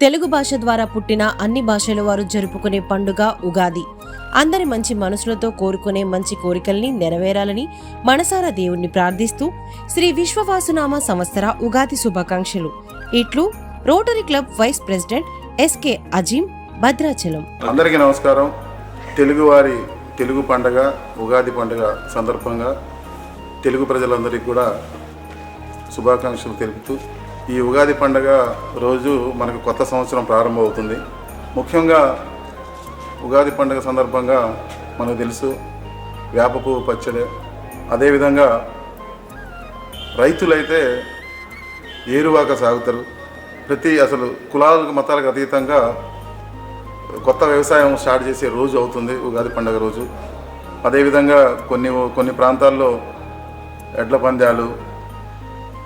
తెలుగు భాష ద్వారా పుట్టిన అన్ని భాషల వారు జరుపుకునే పండుగ ఉగాది. అందరి మంచి మనసులతో కోరుకునే మంచి కోరికల్ని నెరవేరాలని మనసారా దేవుణ్ణి ప్రార్థిస్తూ శ్రీ విశ్వవాసునామ సంవత్సర ఉగాది శుభాకాంక్షలు. ఇట్లు Rotary Club vice president SK Azeem Bhadrachalam. అందరికీ నమస్కారం. తెలుగువారి తెలుగు పండగ ఉగాది పండుగ సందర్భంగా తెలుగు ప్రజలందరికీ కూడా శుభాకాంక్షలు తెలుపుతూ ఈ ఉగాది పండగ రోజు మనకు కొత్త సంవత్సరం ప్రారంభమవుతుంది. ముఖ్యంగా ఉగాది పండుగ సందర్భంగా మనకు తెలుసు వేపపు పచ్చడి. అదేవిధంగా రైతులైతే ఏరువాక సాగుతారు. ప్రతి అసలు కులాలకు మతాలకు అతీతంగా కొత్త వ్యవసాయం స్టార్ట్ చేసే రోజు అవుతుంది ఉగాది పండుగ రోజు. అదేవిధంగా కొన్ని కొన్ని ప్రాంతాల్లో ఎడ్ల పందాలు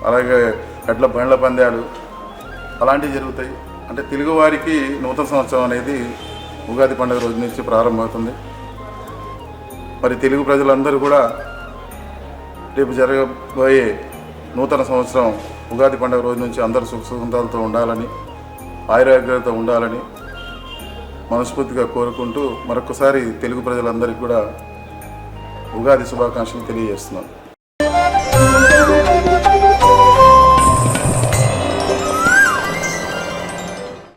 అలాగే ఎడ్ల బండ్ల పందాలు అలాంటివి జరుగుతాయి. అంటే తెలుగువారికి నూతన సంవత్సరం అనేది ఉగాది పండుగ రోజు నుంచి ప్రారంభమవుతుంది. మరి తెలుగు ప్రజలందరూ కూడా రేపు జరగబోయే నూతన సంవత్సరం ఉగాది పండుగ రోజు నుంచి అందరూ సుఖ సుఖంతాలతో ఉండాలని ఆయురాగ్రత ఉండాలని మనస్ఫూర్తిగా కోరుకుంటూ మరొకసారి తెలుగు ప్రజలందరికీ కూడా ఉగాది శుభాకాంక్షలు తెలియజేస్తున్నాను.